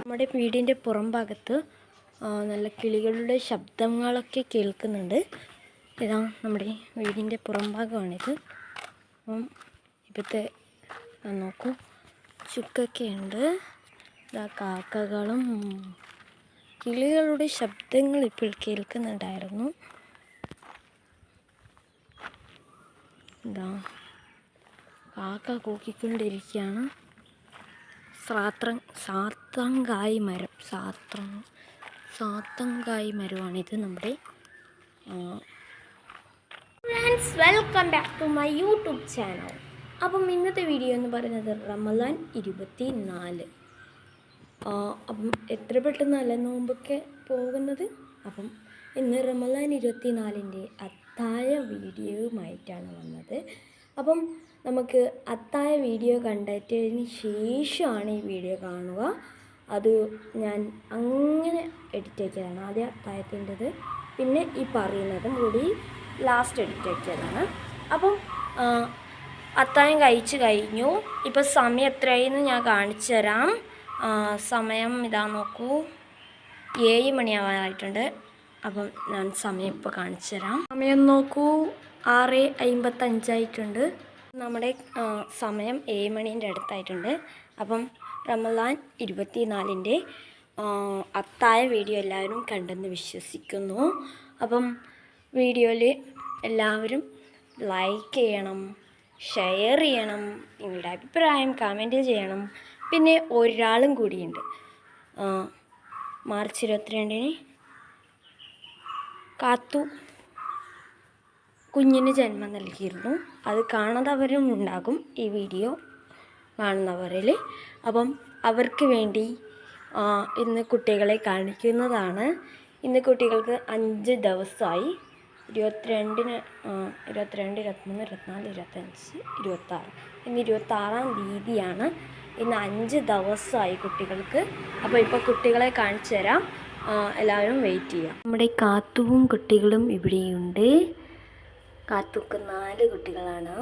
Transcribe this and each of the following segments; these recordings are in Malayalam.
നമ്മുടെ വീടിന്റെ പുറം ഭാഗത്ത് നല്ല കിളികളുടെ ശബ്ദങ്ങളൊക്കെ കേൾക്കുന്നുണ്ട്. ഇതാ നമ്മുടെ വീടിന്റെ പുറം ഭാഗമാണിത് അപ്പം ഇപ്പോഴത്തെ നോക്കൂ. ചുക്കൊക്കെ ഉണ്ട് ഇതാ കാക്കകളും കിളികളുടെ ശബ്ദങ്ങൾ ഇപ്പോൾ കേൾക്കുന്നുണ്ടായിരുന്നു. ഇതാ കാക്ക കൂക്കിക്കൊണ്ടിരിക്കുകയാണ്. സാത്രം സാത്തങ്കായ് മരം സാത്ര സാത്തങ്കായ് മരമാണിത് നമ്മുടെ friends welcome back to my YouTube channel അപ്പം ഇന്നത്തെ വീഡിയോ എന്ന് പറയുന്നത് റമലാൻ ഇരുപത്തി നാല് അപ്പം എത്ര പെട്ടെന്നല്ല നോമ്പൊക്കെ പോകുന്നത്? അപ്പം ഇന്ന് റമലാൻ ഇരുപത്തി നാലിന്റെ അത്തായ വീഡിയോയുമായിട്ടാണ് വന്നത്. അപ്പം നമുക്ക് അത്തായ വീഡിയോ കണ്ടിട്ടതിന് ശേഷമാണ് ഈ വീഡിയോ കാണുക. അത് ഞാൻ അങ്ങനെ എഡിറ്റ് ആക്കിയതാണ് ആദ്യം അത്തായത്തിന്റെത്. പിന്നെ ഈ പറയുന്നതും കൂടി ലാസ്റ്റ് എഡിറ്റ് ആക്കിയതാണ്. അപ്പം അത്തായം കഴിച്ച് കഴിഞ്ഞു. ഇപ്പോൾ സമയം എത്രയെന്ന് ഞാൻ കാണിച്ചു തരാം. സമയം ഇതാ നോക്കൂ. ഏഴ് മണിയാവാനായിട്ടുണ്ട് അപ്പം ഞാൻ സമയം ഇപ്പോൾ കാണിച്ചു തരാം. സമയം നോക്കൂ. ആറ് അമ്പത്തഞ്ചായിട്ടുണ്ട് നമ്മുടെ സമയം ഏഴ് മണീന്റെ അടുത്തായിട്ടുണ്ട്. അപ്പം റമദാൻ ഇരുപത്തി നാലിന്റെ അത്തായ വീഡിയോ എല്ലാവരും കണ്ടെന്ന് വിശ്വസിക്കുന്നു. അപ്പം വീഡിയോയിൽ എല്ലാവരും ലൈക്ക് ചെയ്യണം ഷെയർ ചെയ്യണം നിങ്ങളുടെ അഭിപ്രായം കമന്റ് ചെയ്യണം. പിന്നെ ഒരാളും കൂടിയുണ്ട്. മാർച്ച് ഇരുപത്തിരണ്ടിന് കാത്തു കുഞ്ഞിന് ജന്മം നൽകിയിരുന്നു. അത് കാണാത്തവരും ഉണ്ടാകും ഈ വീഡിയോ കാണുന്നവരിൽ അപ്പം അവർക്ക് വേണ്ടി ഇന്ന് കുട്ടികളെ കാണിക്കുന്നതാണ്. ഇന്ന് കുട്ടികൾക്ക് അഞ്ച് ദിവസമായി. ഇരുപത്തിരണ്ടിന് ഇരുപത്തിരണ്ട് ഇരുപത്തിമൂന്ന് ഇരുപത്തിനാല് ഇരുപത്തഞ്ച് ഇരുപത്താറ് ഇന്ന് ഇരുപത്താറാം തീയതിയാണ്. ഇന്ന് അഞ്ച് ദിവസമായി കുട്ടികൾക്ക്. അപ്പോൾ ഇപ്പോൾ കുട്ടികളെ കാണിച്ചു തരാം. എല്ലാവരും വെയിറ്റ് ചെയ്യാം നമ്മുടെ കാത്തുവും കുട്ടികളും ഇവിടെയുണ്ട്. കാത്തുക്ക് നാല് കുട്ടികളാണ്.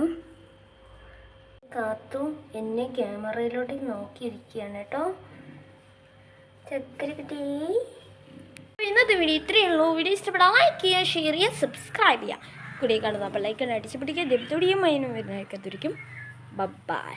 കാത്തു എന്നെ ക്യാമറയിലോട്ട് നോക്കിയിരിക്കുകയാണ് കേട്ടോ. ചക്കര കുട്ടി. ഇന്നത്തെ വീഡിയോ ഇത്രയേ ഉള്ളൂ. വീഡിയോ ഇഷ്ടപ്പെടാൻ ലൈക്ക് ചെയ്യുക ഷെയർ ചെയ്യുക സബ്സ്ക്രൈബ് ചെയ്യുക. കൂടെ കാണുന്ന അപ്പോൾ ലൈക്ക് അടിച്ചു പിടിക്കുക ദെബ്തൊടിയും മൈനും വരുന്നതൊക്കെ തുരിക്കും ബൈ